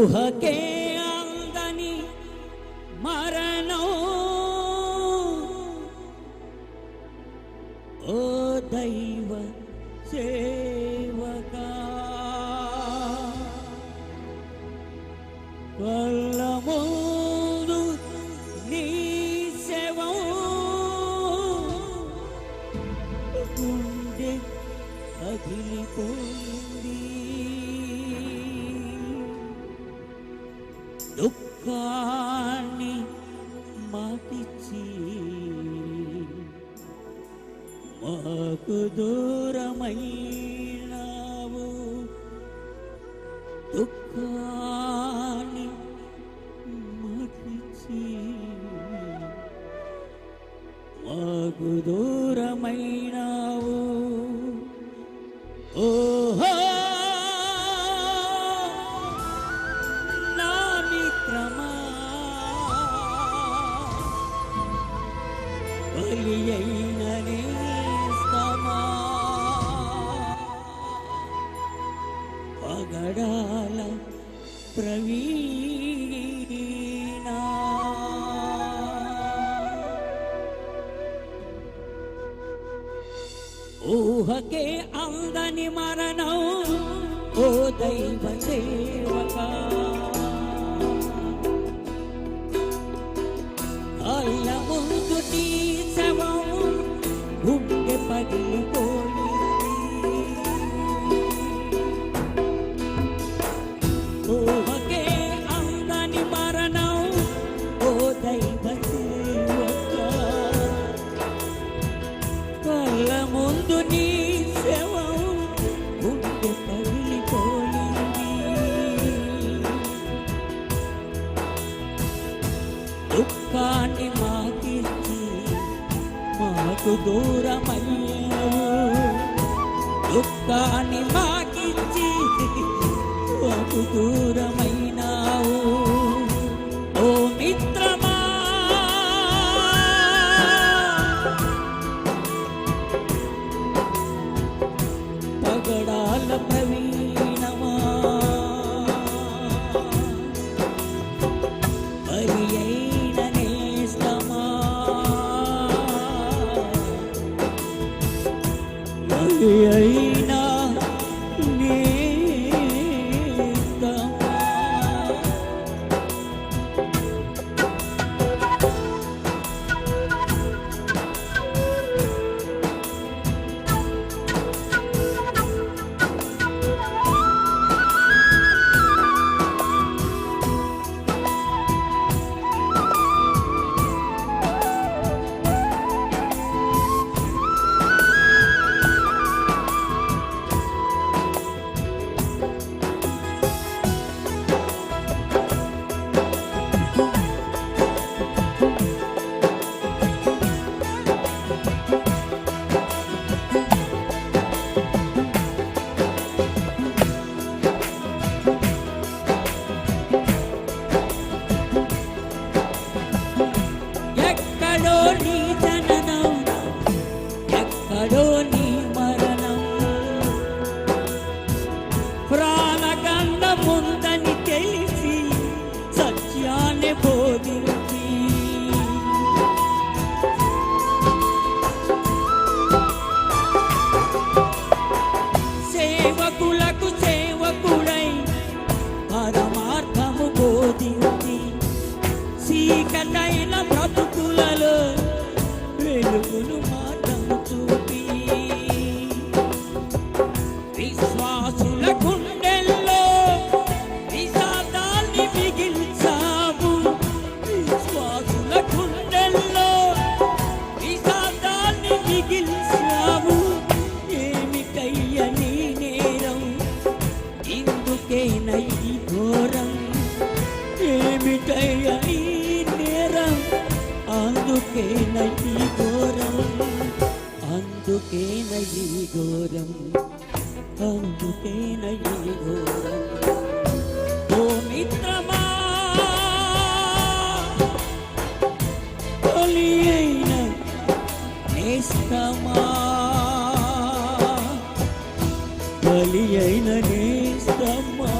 ఊహకే దుఃఖాన్ని మాకిచ్చి మాకు దూరమైనావు. దుఃఖా బలి పగడాల ప్రవీణా. ఊహకే అందని మరణం ఓ దైవ సేవక. ముందు నీ శవం గుండె పగిలిపోయింది. ఊహకే అందని మరణం ఓ దైవ సేవక కళ్ళ ముందు నీ దూరమయ్యావు దుఃఖాన్ని మాకించి మాకు దూరమైనావు. ఓ మిత్రమా సత్యాన్ని బోధించి సేవకులకు సేవకుడై పరమార్థము బోధించి చీకటైన బ్రతుకులలో వెలుగును మాటం ఈ ఘోరం. అందుకేన ఈ ఘోరం. ఓ మిత్రమా తొలి అయిన నేస్తమా. బలి అయిన నేస్తమా.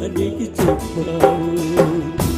లోకానికి చెప్పావు.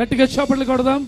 గట్టిగా చేపట్లు కొడదాం.